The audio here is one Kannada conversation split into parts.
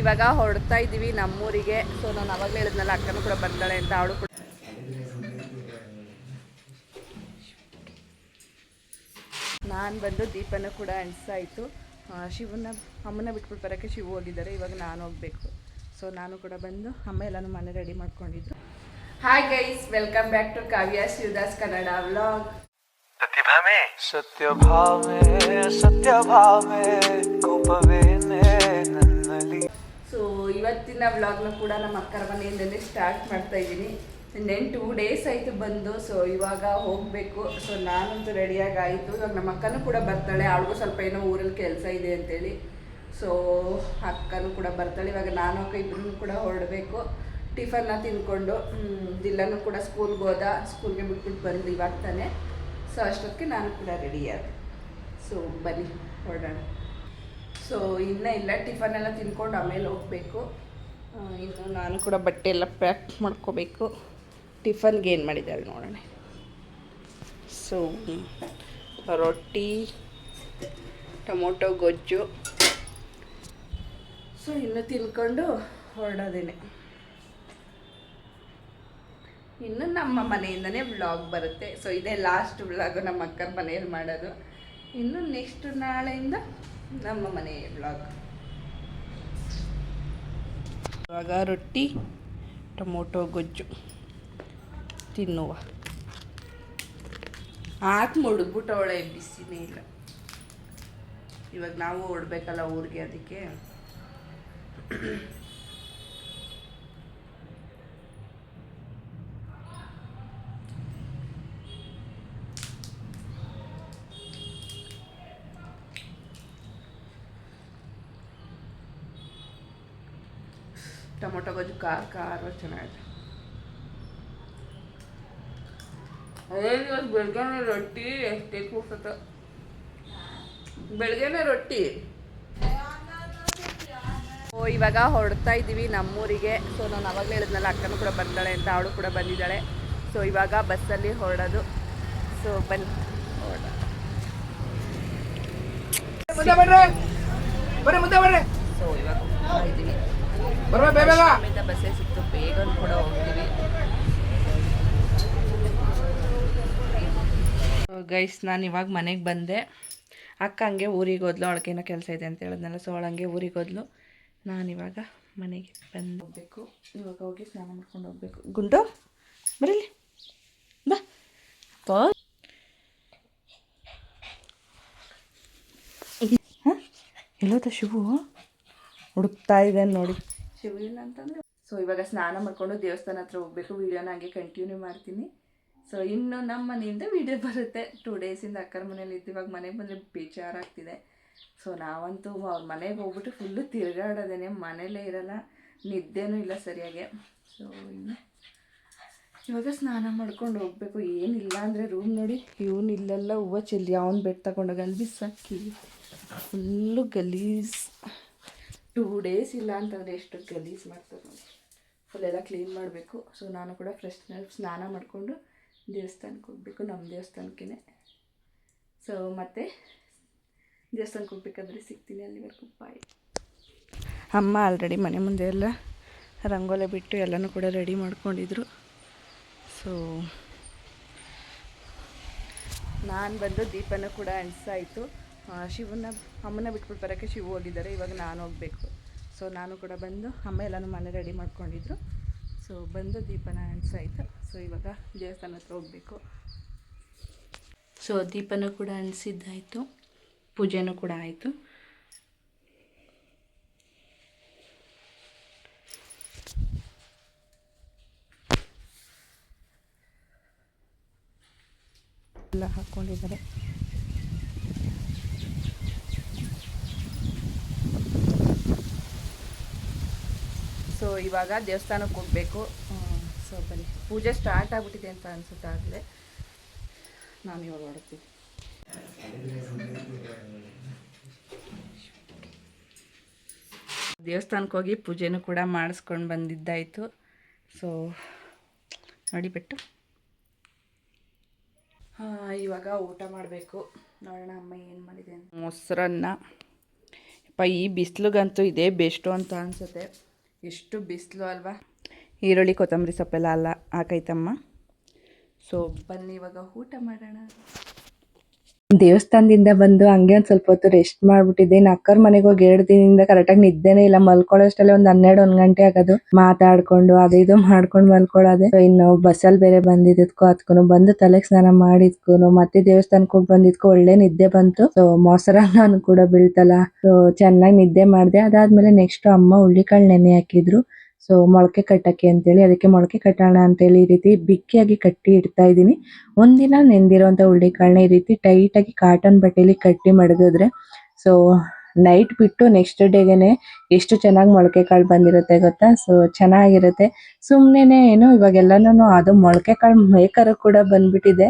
ಇವಾಗ ಹೊರಡ್ತಾ ಇದ್ದೀವಿ ನಮ್ಮೂರಿಗೆ. ಸೊ ನಾನು ಅವಾಗ ಹೇಳಿದ್ನಲ್ಲ, ಅಕ್ಕನೂ ಕೂಡ ಬರ್ತಾಳೆ ಅಂತ, ಅವಳು ಕೂಡ ನಾನು ಬಂದು ದೀಪನ ಕೂಡ ಅನಿಸ್ತಾಯಿತ್ತು ಶಿವನ ಅಮ್ಮನ ಬಿಟ್ಬಿಟ್ಟು ಬರೋಕ್ಕೆ ಶಿವು ಹೋಗಿದ್ದಾರೆ. ಇವಾಗ ನಾನು ಹೋಗಬೇಕು. ಸೊ ನಾನು ಕೂಡ ಬಂದು ಅಮ್ಮ ಎಲ್ಲನೂ ಮನೆ ರೆಡಿ ಮಾಡ್ಕೊಂಡಿದ್ರು. Hi guys welcome back to Kavya Shivadas Kannada vlog ಸತ್ಯ ಭಾವೇ ಸತ್ಯ ಭಾವೇ ಕೋಪವೇ ಇವತ್ತಿನ ವ್ಲಾಗ್ನ ಕೂಡ ನಮ್ಮ ಅಕ್ಕರ ಮನೆಯಿಂದಲೇ ಸ್ಟಾರ್ಟ್ ಮಾಡ್ತಾ ಇದ್ದೀನಿ. ನೆನ್ ಟೂ ಡೇಸ್ ಆಯಿತು ಬಂದು ಸೊ ಇವಾಗ ಹೋಗಬೇಕು. ಸೊ ನಾನಂತೂ ರೆಡಿಯಾಗಿ ಆಯಿತು ಇವಾಗ ನಮ್ಮ ಅಕ್ಕನೂ ಕೂಡ ಬರ್ತಾಳೆ. ಅವಳಿಗೂ ಸ್ವಲ್ಪ ಏನೋ ಊರಲ್ಲಿ ಕೆಲಸ ಇದೆ ಅಂತೇಳಿ. ಸೊ ಅಕ್ಕನೂ ಕೂಡ ಬರ್ತಾಳೆ. ಇವಾಗ ನಾನು ಅಕ್ಕ ಇಬ್ಬರೂ ಕೂಡ ಹೊರಡಬೇಕು. ಟಿಫನ್ನ ತಿನ್ಕೊಂಡು ದಿಲ್ಲನೂ ಕೂಡ ಸ್ಕೂಲ್ಗೆ ಹೋದ. ಸ್ಕೂಲ್ಗೆ ಬಿಟ್ಬಿಟ್ಟು ಬಂದು ಇವಾಗ ತಾನೆ. ಸೊ ಅಷ್ಟೊತ್ತಿಗೆ ನಾನು ಕೂಡ ರೆಡಿಯಾದೆ ಸೊ ಬನ್ನಿ, ಹೊರಡೋಣ. ಸೊ ಇನ್ನೂ ಇಲ್ಲ ಎಲ್ಲ ತಿನ್ಕೊಂಡು ಆಮೇಲೆ ಹೋಗಬೇಕು. ಇನ್ನು ನಾನು ಕೂಡ ಬಟ್ಟೆ ಎಲ್ಲ ಪ್ಯಾಕ್ ಮಾಡ್ಕೋಬೇಕು. ಟಿಫನ್ಗೆ ಏನು ಮಾಡಿದ್ದಾರೆ ನೋಡೋಣ. ಸೊ ರೊಟ್ಟಿ, ಟೊಮೊಟೊ, ಗೊಜ್ಜು. ಸೊ ಇನ್ನು ತಿನ್ಕೊಂಡು ಹೊರಡೋದೇನೆ. ಇನ್ನು ನಮ್ಮ ಮನೆಯಿಂದನೇ ವ್ಲಾಗ್ ಬರುತ್ತೆ. ಸೊ ಇದೇ ಲಾಸ್ಟ್ ವ್ಲಾಗು ನಮ್ಮ ಅಕ್ಕನ ಮನೆಯಲ್ಲಿ ಮಾಡೋದು. ಇನ್ನು ನೆಕ್ಸ್ಟ್ ನಾಳೆಯಿಂದ ನಮ್ಮ ಮನೆ ಬ್ಲಾಗ್ ಇವಾಗ ರೊಟ್ಟಿ ಟೊಮೊಟೊ ಗೊಜ್ಜು ತಿನ್ನುವ. ಆತು ಅವಳೆ ಬಿಸಿನೇ ಇಲ್ಲ. ಇವಾಗ ನಾವು ಹೊಡ್ಬೇಕಲ್ಲ ಊರಿಗೆ ಅದಕ್ಕೆ ಟೊಮೊಟೊ ಗೊಜ್ಜು ಖಾರ ಖಾರ ಚೆನ್ನಾಗಿದೆ ಅದೇ ಇವತ್ತು ಬೆಳಗ್ಗೆನೇ ರೊಟ್ಟಿ ಎಷ್ಟೇ ಕೂಸತ್ತ ಬೆಳಗ್ಗೆನೇ ರೊಟ್ಟಿ. ಓ ಇವಾಗ ಹೊರಡ್ತಾ ಇದ್ದೀವಿ ನಮ್ಮೂರಿಗೆ. ಸೊ ನಾನು ಅವಾಗಲೇ ಹೇಳಿದ್ನಲ್ಲ ಅಕ್ಕನೂ ಕೂಡ ಬರ್ತಾಳೆ ಅಂತ ಅವಳು ಕೂಡ ಬಂದಿದ್ದಾಳೆ. ಸೊ ಇವಾಗ ಬಸ್ಸಲ್ಲಿ ಹೊರಡೋದು. ಸೊ ಬನ್ನಿ. ಹೊರಡ ಸೊ ಇವಾಗ ಬಸ್ಸೇ ಸಿಕ್ತು, ಬೇಗ ಕೂಡ ಹೋಗ್ತೀವಿ. ಗೈಸ್ ನಾನು ಇವಾಗ ಮನೆಗೆ ಬಂದೆ. ಅಕ್ಕ ಹಂಗೆ ಊರಿಗೆ ಹೋದ್ಲು, ಅವಳಿಗೇನೋ ಕೆಲಸ ಇದೆ ಅಂತ ಹೇಳಿದ್ನಲ್ಲ ಸೊ ಅವಳು ಹಂಗೆ ಊರಿಗೆ ಹೋದ್ಲು. ಇವಾಗ ಮನೆಗೆ ಬಂದು ಹೋಗ್ಬೇಕು. ಇವಾಗ ಹೋಗಿ ಸ್ನಾನ ಮಾಡ್ಕೊಂಡು ಹೋಗ್ಬೇಕು. ಗುಂಡು, ಬರಲಿ. ಬಾ. ಎಲ್ಲೋದ ಶಿವು? ಹುಡುಕ್ತಾ ಇದೆ ನೋಡಿ. ಶಿವ ಅಂತಂದರೆ. ಸೊ ಇವಾಗ ಸ್ನಾನ ಮಾಡ್ಕೊಂಡು ದೇವಸ್ಥಾನ ಹತ್ರ ಹೋಗ್ಬೇಕು. ವಿಡಿಯೋನ ಹಾಗೆ ಕಂಟಿನ್ಯೂ ಮಾಡ್ತೀನಿ. ಸೊ ಇನ್ನು ನಮ್ಮ ಮನೆಯಿಂದ ವಿಡಿಯೋ ಬರುತ್ತೆ. ಟೂ ಡೇಸಿಂದ ಅಕ್ಕರ ಮನೇಲಿ ಇವಾಗ ಮನೆಗೆ ಬಂದರೆ ಬೇಜಾರಾಗ್ತಿದೆ. ಸೊ ನಾವಂತೂ ಅವ್ರ ಮನೆಗೆ ಹೋಗ್ಬಿಟ್ಟು ಫುಲ್ಲು ತಿರುಗಾಡೋದೇನೆ. ಮನೇಲೇ ಇರಲ್ಲ. ನಿದ್ದೆನೂ ಇಲ್ಲ ಸರಿಯಾಗಿ. ಸೊ ಇನ್ನು ಇವಾಗ ಸ್ನಾನ ಮಾಡ್ಕೊಂಡು ಹೋಗ್ಬೇಕು. ಏನಿಲ್ಲ ಅಂದರೆ ರೂಮ್ ನೋಡಿ. ಇವನು ಇಲ್ಲೆಲ್ಲ. ಹೂವು ಚೆಲ್ಲಿ ಅವ್ನು ಬೆಡ್ ತಗೊಂಡೋಗಿ ಅಲ್ಲಿ ಬಿಸಾಕಿ. ಫುಲ್ಲು ಗಲೀಸ್. ಟೂ ಡೇಸ್ ಇಲ್ಲ ಅಂತಂದರೆ ಎಷ್ಟು ಗಲೀಸ್ ಮಾಡ್ತಾರೆ ಫುಲ್ ಎಲ್ಲ ಕ್ಲೀನ್ ಮಾಡಬೇಕು. ಸೊ ನಾನು ಕೂಡ ಫ್ರೆಶ್ ಸ್ನಾನ ಮಾಡಿಕೊಂಡು ದೇವಸ್ಥಾನಕ್ಕೆ ಹೋಗಬೇಕು ನಮ್ಮ ದೇವಸ್ಥಾನಕ್ಕೇ ಸೊ ಮತ್ತೆ ದೇವಸ್ಥಾನಕ್ಕೆ ಹೋಗ್ಬೇಕಾದ್ರೆ ಸಿಗ್ತೀನಿ ಅಲ್ಲಿವರೆಗೂ. ಬಾಯ್ ಅಮ್ಮ ಆಲ್ರೆಡಿ ಮನೆ ಮುಂದೆ ಎಲ್ಲ ರಂಗೋಲೆ ಬಿಟ್ಟು ಎಲ್ಲನೂ ಕೂಡ ರೆಡಿ ಮಾಡ್ಕೊಂಡಿದ್ರು. ಸೊ ನಾನು ಬಂದು ದೀಪನೂ ಕೂಡ ಅಣಿಸಾಯಿತು ಶಿವನ ಅಮ್ಮನ ಬಿಟ್ಬಿಟ್ಟು ಬರೋಕ್ಕೆ ಶಿವ ಹೋಗಿದ್ದಾರೆ. ಇವಾಗ ನಾನು ಹೋಗಬೇಕು. ಸೊ ನಾನು ಕೂಡ ಬಂದು, ಅಮ್ಮ ಎಲ್ಲನೂ ಮನೆ ರೆಡಿ ಮಾಡ್ಕೊಂಡಿದ್ರು. ಸೊ ಬಂದು ದೀಪನ ಅಣಿಸಾಯಿತು ಸೊ ಇವಾಗ ದೇವಸ್ಥಾನ ಹತ್ರ ಹೋಗಬೇಕು. ಸೊ ದೀಪನೂ ಕೂಡ ಅನಿಸಿದ್ದಾಯಿತು. ಪೂಜೆನೂ ಕೂಡ ಆಯಿತು. ಎಲ್ಲ ಹಾಕ್ಕೊಂಡಿದ್ದಾರೆ ಸೊ ಇವಾಗ ದೇವಸ್ಥಾನಕ್ಕೆ ಹೋಗಬೇಕು. ಸೊ ಬನ್ನಿ. ಪೂಜೆ ಸ್ಟಾರ್ಟ್ ಆಗಿಬಿಟ್ಟಿದೆ ಅಂತ ಅನಿಸುತ್ತೆ ಆಗಲೇ? ನಾನು ಇವಾಗ ಹೊರಡ್ತೀನಿ. ದೇವಸ್ಥಾನಕ್ಕೆ ಹೋಗಿ ಪೂಜೆನೂ ಕೂಡ ಮಾಡಿಸ್ಕೊಂಡು ಬಂದಿದ್ದಾಯಿತು. ಸೊ ನೋಡಿಬಿಟ್ಟು ಇವಾಗ ಊಟ ಮಾಡಬೇಕು. ನೋಡೋಣ ಅಮ್ಮ ಏನು ಮಾಡಿದೆ ಮೊಸರನ್ನ. ಪ ಈ ಬಿಸಿಲಿಗಂತೂ ಇದೇ ಬೆಸ್ಟು ಅಂತ ಅನಿಸುತ್ತೆ. ಎಷ್ಟು ಬಿಸಿಲು ಅಲ್ವಾ? ಈರುಳ್ಳಿ ಕೊತ್ತಂಬರಿ ಸೊಪ್ಪೆಲ್ಲ ಅಲ್ಲ ಹಾಕೈತಮ್ಮ. ಸೊ ಬನ್ನಿ ಇವಾಗ ಊಟ ಮಾಡೋಣ. ದೇವಸ್ಥಾನದಿಂದ ಬಂದು ಹಂಗೆ ಒಂದು ಸ್ವಲ್ಪ ಹೊತ್ತು ರೆಸ್ಟ್ ಮಾಡ್ಬಿಟ್ಟಿದ್ದೆ. ಅಕ್ಕರ ಮನೆಗೆ ಹೋಗಿ ಎರಡು ದಿನದಿಂದ ಕರೆಕ್ಟಾಗಿ ನಿದ್ದೆನೇ ಇಲ್ಲ. ಮಲ್ಕೊಳ್ಳೋಷ್ಟಲ್ಲೇ ಒಂದು ಹನ್ನೆರಡು, ಒಂದು ಗಂಟೆ ಆಗೋದು. ಮಾತಾಡ್ಕೊಂಡು, ಅದು ಇದು ಮಾಡ್ಕೊಂಡು ಮಲ್ಕೊಳ್ಳೋದೆ. ಇನ್ನು ಬಸ್ಸಲ್ಲಿ ಬೇರೆ ಬಂದಿದ್ದಕ್ಕೂ ಅದಕ್ಕೂ ಬಂದು ತಲೆಗೆ ಸ್ನಾನ ಮಾಡಿದ್ಕು ಮತ್ತೆ ದೇವಸ್ಥಾನಕ್ಕೆ ಹೋಗಿ ಬಂದಿದ್ಕು, ಒಳ್ಳೆ ನಿದ್ದೆ ಬಂತು. ಸೊ ಮೊಸರನ್ನ ಕೂಡ ಬೀಳ್ತಲ್ಲ. ಸೊ ಚೆನ್ನಾಗಿ ನಿದ್ದೆ ಮಾಡಿದೆ. ಅದಾದ್ಮೇಲೆ ನೆಕ್ಸ್ಟ್ ಅಮ್ಮ ಹುಳ್ಳಿಕಾಳು ನೆನೆ ಹಾಕಿದ್ರು. ಸೊ ಮೊಳಕೆ ಕಟ್ಟಕ್ಕೆ ಅಂತೇಳಿ, ಅದಕ್ಕೆ ಮೊಳಕೆ ಕಟ್ಟೋಣ ಅಂತೇಳಿ ಈ ರೀತಿ ಬಿಕ್ಕಿಯಾಗಿ ಕಟ್ಟಿ ಇಡ್ತಾ ಇದ್ದೀನಿ. ಒಂದಿನ ನೆಂದಿರೋಂಥ ಹುಳ್ಳಿಕಾಳನ್ನ ಈ ರೀತಿ ಆಗಿ ಕಾಟನ್ ಬಟ್ಟೆಲಿ ಕಟ್ಟಿ ಮಡಗಿದ್ರೆ ಸೊ ನೈಟ್ ಬಿಟ್ಟು ನೆಕ್ಸ್ಟ್ ಡೇಗೆನೆ ಎಷ್ಟು ಚೆನ್ನಾಗಿ ಮೊಳಕೆ ಕಾಳು ಬಂದಿರುತ್ತೆ ಗೊತ್ತಾ? ಸೊ ಚೆನ್ನಾಗಿರುತ್ತೆ. ಸುಮ್ಮನೆ ಏನು ಇವಾಗೆಲ್ಲನೂ ಅದು ಮೊಳಕೆ ಕಾಳು ಮೇಕರ್ ಕೂಡ ಬಂದ್ಬಿಟ್ಟಿದೆ.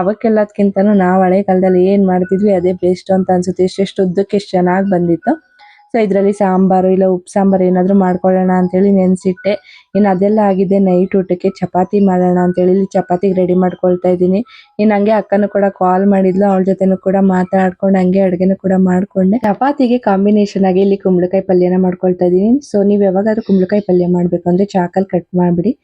ಅವಕ್ಕೆಲ್ಲದಕ್ಕಿಂತನೂ ನಾವು ಹಳೆ ಕಾಲದಲ್ಲಿ ಏನು ಮಾಡ್ತಿದ್ವಿ, ಅದೇ ಬೆಸ್ಟ್ ಅಂತ ಅನ್ಸುತ್ತೆ. ಎಷ್ಟೆಷ್ಟು ಉದ್ದಕ್ಕೆ ಎಷ್ಟು ಚೆನ್ನಾಗಿ ಬಂದಿತ್ತು. ಸೊ ಇದರಲ್ಲಿ ಸಾಂಬಾರು ಇಲ್ಲ ಉಪ್ಪು ಸಾಂಬಾರು ಏನಾದರೂ ಮಾಡ್ಕೊಳ್ಳೋಣ ಅಂತೇಳಿ ನೆನೆಸಿಟ್ಟೆ. ಇನ್ನು ಅದೆಲ್ಲ ಆಗಿದೆ ನೈಟ್ ಊಟಕ್ಕೆ ಚಪಾತಿ ಮಾಡೋಣ ಅಂತೇಳಿ ಇಲ್ಲಿ ಚಪಾತಿಗೆ ರೆಡಿ ಮಾಡ್ಕೊಳ್ತಾ ಇದ್ದೀನಿ. ಇನ್ನು ಹಂಗೆ ಅಕ್ಕನೂ ಕೂಡ ಕಾಲ್ ಮಾಡಿದ್ಲು, ಅವಳ ಜೊತೆನೂ ಕೂಡ ಮಾತಾಡ್ಕೊಂಡು ಹಂಗೆ ಅಡುಗೆನೂ ಕೂಡ ಮಾಡ್ಕೊಂಡೆ. ಚಪಾತಿಗೆ ಕಾಂಬಿನೇಷನ್ ಆಗಿ ಇಲ್ಲಿ ಕುಂಬಳಕಾಯಿ ಪಲ್ಯನ ಮಾಡ್ಕೊಳ್ತಾ ಇದ್ದೀನಿ. ಸೊ ನೀವು ಯಾವಾಗಾದ್ರೂ ಕುಂಬಳಕಾಯಿ ಪಲ್ಯ ಮಾಡಬೇಕು ಅಂದರೆ ಚಾಕಲ್ ಕಟ್ ಮಾಡಿಬಿಡಿ.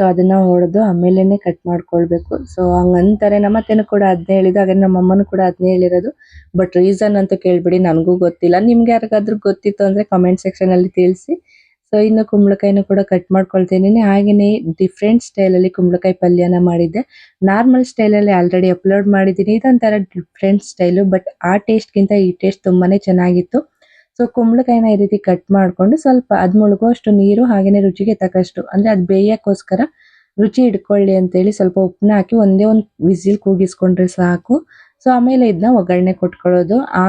ಸೊ ಅದನ್ನ ಹೊಡೆದು ಆಮೇಲೆನೆ ಕಟ್ ಮಾಡ್ಕೊಳ್ಬೇಕು. ಸೊ ಹಂಗಂತಾರೆ. ನಮ್ಮ ಅತ್ತೆನೂ ಕೂಡ ಅದನ್ನೇ ಹೇಳಿದ್ದು. ಹಾಗೆ ನಮ್ಮ ಅಮ್ಮನೂ ಕೂಡ ಅದನ್ನೇ ಹೇಳಿರೋದು. ಬಟ್ ರೀಸನ್ ಅಂತ ಕೇಳ್ಬಿಡಿ. ನನಗೂ ಗೊತ್ತಿಲ್ಲ. ನಿಮ್ಗೆ ಯಾರಿಗಾದ್ರೂ ಗೊತ್ತಿತ್ತು ಅಂದರೆ ಕಮೆಂಟ್ ಸೆಕ್ಷನಲ್ಲಿ ತಿಳಿಸಿ. ಸೊ ಇನ್ನು ಕುಂಬಳಕಾಯಿನೂ ಕೂಡ ಕಟ್ ಮಾಡ್ಕೊಳ್ತೀನಿ. ಹಾಗೆಯೇ ಡಿಫ್ರೆಂಟ್ ಸ್ಟೈಲಲ್ಲಿ ಕುಂಬಳಕಾಯಿ ಪಲ್ಯನ ಮಾಡಿದ್ದೆ. ನಾರ್ಮಲ್ ಸ್ಟೈಲಲ್ಲಿ ಆಲ್ರೆಡಿ ಅಪ್ಲೋಡ್ ಮಾಡಿದ್ದೀನಿ. ಇದೊಂಥರ ಡಿಫ್ರೆಂಟ್ ಸ್ಟೈಲು ಬಟ್ ಆ ಟೇಸ್ಟ್ಗಿಂತ ಈ ಟೇಸ್ಟ್ ತುಂಬಾನೇ ಚೆನ್ನಾಗಿತ್ತು. ಸೊ ಕುಂಬಳಕಾಯಿನ ಈ ರೀತಿ ಕಟ್ ಮಾಡಿಕೊಂಡು ಸ್ವಲ್ಪ ಅದ್ ಮುಳುಗುವಷ್ಟು ನೀರು ಹಾಗೆಯೇ ರುಚಿಗೆ ತಕ್ಕಷ್ಟು, ಅಂದ್ರೆ ಅದು ಬೇಯಕ್ಕೋಸ್ಕರ ರುಚಿ ಹಿಡ್ಕೊಳ್ಳಿ ಅಂತೇಳಿ ಸ್ವಲ್ಪ ಉಪ್ಪನ್ನ ಹಾಕಿ ಒಂದೇ ಒಂದು ವಿಸಿಲ್ ಕೂಗಿಸ್ಕೊಂಡ್ರೆ ಸಾಕು. ಸೊ ಆಮೇಲೆ ಇದನ್ನ ಒಗ್ಗರಣೆ ಕೊಟ್ಕೊಳ್ಳೋದು. ಆ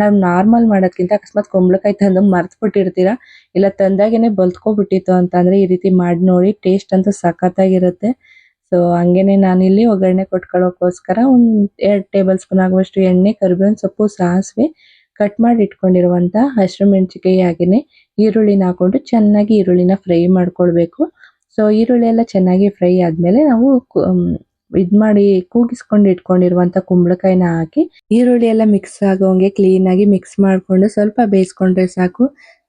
ನಾವು ನಾರ್ಮಲ್ ಮಾಡೋದ್ಕಿಂತ ಅಕಸ್ಮಾತ್ ಕುಂಬಳಕಾಯಿ ತಂದು ಮರ್ತ್ಬಿಟ್ಟಿರ್ತೀರಾ ಇಲ್ಲ ತಂದಾಗೇನೆ ಬಲ್ತ್ಕೊಬಿಟ್ಟಿತ್ತು ಅಂತ ಅಂದ್ರೆ ಈ ರೀತಿ ಮಾಡಿ ನೋಡಿ ಟೇಸ್ಟ್ ಅಂತೂ ಸಖತ್ತಾಗಿರುತ್ತೆ. ಸೊ ಹಂಗೇನೆ ನಾನಿಲ್ಲಿ ಒಗ್ಗರಣೆ ಕೊಟ್ಕೊಳ್ಳೋಕ್ಕೋಸ್ಕರ ಒಂದು ಎರಡು ಟೇಬಲ್ ಸ್ಪೂನ್ ಆಗುವಷ್ಟು ಎಣ್ಣೆ, ಕರಿಬೇವಿನ ಸೊಪ್ಪು, ಸಾಸಿವೆ ಕಟ್ ಮಾಡಿ ಇಟ್ಕೊಂಡಿರುವಂತ ಹಸಿರು ಈರುಳ್ಳಿನ ಹಾಕೊಂಡು ಚೆನ್ನಾಗಿ ಈರುಳ್ಳಿನ ಫ್ರೈ ಮಾಡ್ಕೊಳ್ಬೇಕು. ಸೊ ಈರುಳ್ಳಿ ಎಲ್ಲ ಚೆನ್ನಾಗಿ ಫ್ರೈ ಆದ್ಮೇಲೆ ನಾವು ಇದ್ ಮಾಡಿ ಕೂಗಿಸ್ಕೊಂಡು ಇಟ್ಕೊಂಡಿರುವಂತ ಕುಂಬಳಕಾಯಿನ ಹಾಕಿ ಈರುಳ್ಳಿ ಎಲ್ಲ ಮಿಕ್ಸ್ ಆಗೋಂಗೆ ಕ್ಲೀನ್ ಆಗಿ ಮಿಕ್ಸ್ ಮಾಡ್ಕೊಂಡು ಸ್ವಲ್ಪ ಬೇಯಿಸ್ಕೊಂಡ್ರೆ ಸಾಕು.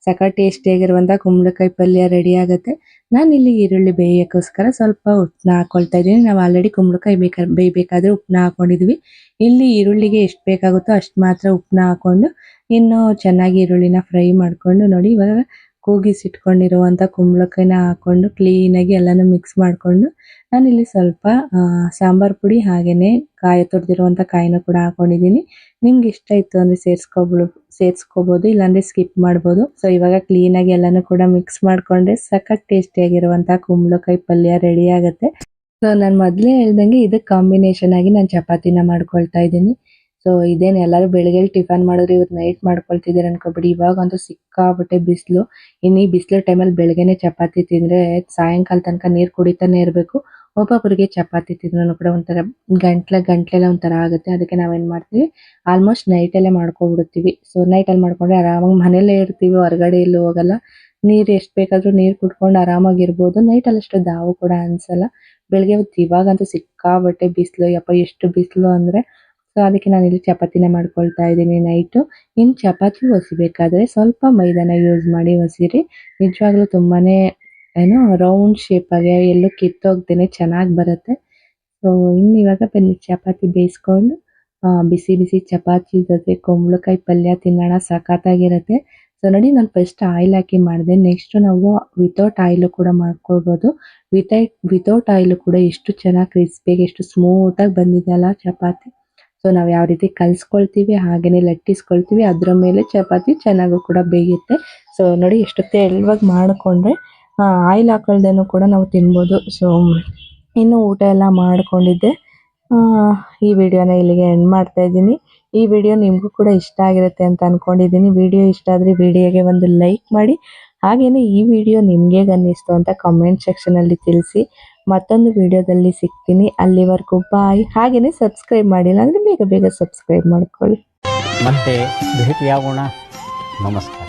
ಸಕ ಟೇಸ್ಟಿಯಾಗಿರುವಂತ ಕುಂಬಳಕಾಯಿ ಪಲ್ಯ ರೆಡಿ ಆಗುತ್ತೆ. ನಾನು ಇಲ್ಲಿ ಈರುಳ್ಳಿ ಬೇಯಕ್ಕೋಸ್ಕರ ಸ್ವಲ್ಪ ಉಪ್ಪನ್ನ ಹಾಕೊಳ್ತಾ ಇದ್ದೀನಿ. ನಾವು ಆಲ್ರೆಡಿ ಕುಂಬಳಕಾಯಿ ಬೇಕಾ, ಬೇಯಬೇಕಾದ್ರೆ ಉಪ್ಪನ್ನ ಹಾಕೊಂಡಿದ್ವಿ. ಇಲ್ಲಿ ಈರುಳ್ಳಿಗೆ ಎಷ್ಟು ಬೇಕಾಗುತ್ತೋ ಅಷ್ಟು ಮಾತ್ರ ಉಪ್ಪನ್ನ ಹಾಕೊಂಡು ಇನ್ನು ಚೆನ್ನಾಗಿ ಈರುಳ್ಳಿನ ಫ್ರೈ ಮಾಡ್ಕೊಂಡು ನೋಡಿ. ಇವಾಗ ಕೂಗಿಸಿಟ್ಕೊಂಡಿರುವಂಥ ಕುಂಬಳಕಾಯಿನ ಹಾಕೊಂಡು ಕ್ಲೀನ್ ಆಗಿ ಎಲ್ಲಾನು ಮಿಕ್ಸ್ ಮಾಡಿಕೊಂಡು ನಾನಿಲ್ಲಿ ಸ್ವಲ್ಪ ಸಾಂಬಾರ್ ಪುಡಿ ಹಾಗೆಯೇ ಕಾಯಿ ತುರಿದಿರುವಂತ ಕಾಯಿನ ಕೂಡ ಹಾಕೊಂಡಿದ್ದೀನಿ. ನಿಮ್ಗೆ ಇಷ್ಟ ಇತ್ತು ಅಂದ್ರೆ ಸೇರಿಸ್ಕೊಬೋದು ಸೇರಿಸ್ಕೋಬೋದು, ಇಲ್ಲಾಂದ್ರೆ ಸ್ಕಿಪ್ ಮಾಡ್ಬೋದು. ಸೊ ಇವಾಗ ಕ್ಲೀನ್ ಆಗಿ ಎಲ್ಲಾನು ಕೂಡ ಮಿಕ್ಸ್ ಮಾಡ್ಕೊಂಡ್ರೆ ಸಖತ್ ಟೇಸ್ಟಿಯಾಗಿರುವಂಥ ಕುಂಬಳಕಾಯಿ ಪಲ್ಯ ರೆಡಿ ಆಗುತ್ತೆ. ಸೊ ನಾನು ಮೊದಲೇ ಹೇಳ್ದಂಗೆ ಇದಕ್ಕೆ ಕಾಂಬಿನೇಷನ್ ಆಗಿ ನಾನು ಚಪಾತಿನ ಮಾಡ್ಕೊಳ್ತಾ ಇದ್ದೀನಿ. ಸೊ ಇದೇನು ಎಲ್ಲರೂ ಬೆಳಗ್ಗೆ ಟಿಫನ್ ಮಾಡಿದ್ರೆ ಇವತ್ತು ನೈಟ್ ಮಾಡ್ಕೊಳ್ತಿದ್ದಾರೆ ಅನ್ಕೋಬಿಡಿ. ಇವಾಗಂತೂ ಸಿಕ್ಕಾಪಟ್ಟೆ ಬಿಸಿಲು. ಇನ್ನು ಈ ಬಿಸಿಲು ಟೈಮಲ್ಲಿ ಬೆಳಗ್ಗೆನೆ ಚಪಾತಿ ತಿಂದ್ರೆ ಸಾಯಂಕಾಲ ತನಕ ನೀರು ಕುಡಿತಾನೆ ಇರಬೇಕು. ಒಬ್ಬೊಬ್ಬರಿಗೆ ಚಪಾತಿ ತಿಂದ್ರೂ ಕೂಡ ಒಂಥರ ಗಂಟ್ಲೆ ಗಂಟ್ಲೆಲ್ಲ ಒಂಥರ ಆಗುತ್ತೆ. ಅದಕ್ಕೆ ನಾವೇನು ಮಾಡ್ತೀವಿ? ಆಲ್ಮೋಸ್ಟ್ ನೈಟಲ್ಲೇ ಮಾಡ್ಕೊಬಿಡ್ತೀವಿ ಸೊ ನೈಟಲ್ಲಿ ಮಾಡ್ಕೊಂಡ್ರೆ ಆರಾಮಾಗಿ ಮನೇಲೇ ಇರ್ತೀವಿ, ಹೊರಗಡೆ ಎಲ್ಲೂ ಹೋಗಲ್ಲ. ನೀರು ಎಷ್ಟು ಬೇಕಾದರೂ ನೀರು ಕುಡ್ಕೊಂಡು ಆರಾಮಾಗಿರ್ಬೋದು. ನೈಟಲ್ಲಿ ಅಷ್ಟು ದಾವು ಕೂಡ ಅನ್ಸಲ್ಲ. ಬೆಳಗ್ಗೆ ಹೊತ್ತು ಇವಾಗಂತೂ ಸಿಕ್ಕಾಬಟ್ಟೆ ಬಿಸಿಲು. ಯಪ್ಪ, ಎಷ್ಟು ಬಿಸಿಲು ಅಂದರೆ ಸೊ ಅದಕ್ಕೆ ನಾನು ಇಲ್ಲಿ ಚಪಾತಿನ ಮಾಡ್ಕೊಳ್ತಾ ಇದ್ದೀನಿ ನೈಟು. ಇನ್ನು ಚಪಾತಿ ಒಸಿಬೇಕಾದ್ರೆ ಸ್ವಲ್ಪ ಮೈದಾನ ಯೂಸ್ ಮಾಡಿ ಒಸಿರಿ ನಿಜವಾಗ್ಲೂ ತುಂಬಾನೇ, ಏನು ರೌಂಡ್ ಶೇಪಾಗೆ ಎಲ್ಲೂ ಕಿತ್ತೋಗ್ದೇನೆ ಚೆನ್ನಾಗಿ ಬರುತ್ತೆ. ಸೊ ಇನ್ನು ಇವಾಗ ಬನ್ನಿ, ಚಪಾತಿ ಬೇಯಿಸ್ಕೊಂಡು ಬಿಸಿ ಬಿಸಿ ಚಪಾತಿ ಜೊತೆ ಕುಂಬಳಕಾಯಿ ಪಲ್ಯ ತಿನ್ನೋಣ ಸಖತ್ತಾಗಿರುತ್ತೆ ಸೊ ನೋಡಿ, ನಾನು ಫಸ್ಟ್ ಆಯಿಲ್ ಹಾಕಿ ಮಾಡಿದೆ. ನೆಕ್ಸ್ಟ್ ನಾವು ವಿತೌಟ್ ಆಯಿಲು ಕೂಡ ಮಾಡ್ಕೊಳ್ಬೋದು. ವಿತೌಟ್ ವಿತೌಟ್ ಆಯಿಲು ಕೂಡ ಎಷ್ಟು ಚೆನ್ನಾಗಿ ಕ್ರಿಸ್ಪಿಯಾಗಿ ಎಷ್ಟು ಸ್ಮೂತಾಗಿ ಬಂದಿದೆ ಅಲ್ಲ ಚಪಾತಿ. ಸೊ ನಾವು ಯಾವ ರೀತಿ ಕಲಿಸ್ಕೊಳ್ತೀವಿ ಹಾಗೆಯೇ ಲಟ್ಟಿಸ್ಕೊಳ್ತೀವಿ, ಅದರ ಮೇಲೆ ಚಪಾತಿ ಚೆನ್ನಾಗೂ ಕೂಡ ಬೇಯುತ್ತೆ. ಸೊ ನೋಡಿ ಎಷ್ಟು ತೆಳುವಾಗಿ ಮಾಡಿಕೊಂಡ್ರೆ ಆಯಿಲ್ ಹಾಕೊಳ್ದೇನು ಕೂಡ ನಾವು ತಿನ್ಬೋದು. ಸೊ, ಇನ್ನು ಊಟ ಎಲ್ಲ ಮಾಡ್ಕೊಂಡಿದ್ದೆ. ಈ ವಿಡಿಯೋನ ಇಲ್ಲಿಗೆ ಎಂಡ್ ಮಾಡ್ತಾ ಇದ್ದೀನಿ. ಈ ವಿಡಿಯೋ ನಿಮಗೂ ಕೂಡ ಇಷ್ಟ ಆಗಿರುತ್ತೆ ಅಂತ ಅಂದ್ಕೊಂಡಿದ್ದೀನಿ ವಿಡಿಯೋ ಇಷ್ಟ ಆದರೆ ವಿಡಿಯೋಗೆ ಒಂದು ಲೈಕ್ ಮಾಡಿ. ಹಾಗೆಯೇ ಈ ವಿಡಿಯೋ ನಿಮಗೆ ಅನ್ನಿಸ್ತು ಅಂತ ಕಮೆಂಟ್ ಸೆಕ್ಷನಲ್ಲಿ ತಿಳಿಸಿ. ಮತ್ತೊಂದು ವಿಡಿಯೋದಲ್ಲಿ ಸಿಗ್ತೀನಿ. ಅಲ್ಲಿವರೆಗೂ ಬಾಯ್. ಹಾಗೇನೆ ಸಬ್ಸ್ಕ್ರೈಬ್ ಮಾಡಿಲ್ಲ ಅಂದರೆ ಬೇಗ ಬೇಗ ಸಬ್ಸ್ಕ್ರೈಬ್ ಮಾಡ್ಕೊಳ್ಳಿ. ಮತ್ತೆ ಭೇಟಿಯಾಗೋಣ ನಮಸ್ಕಾರ.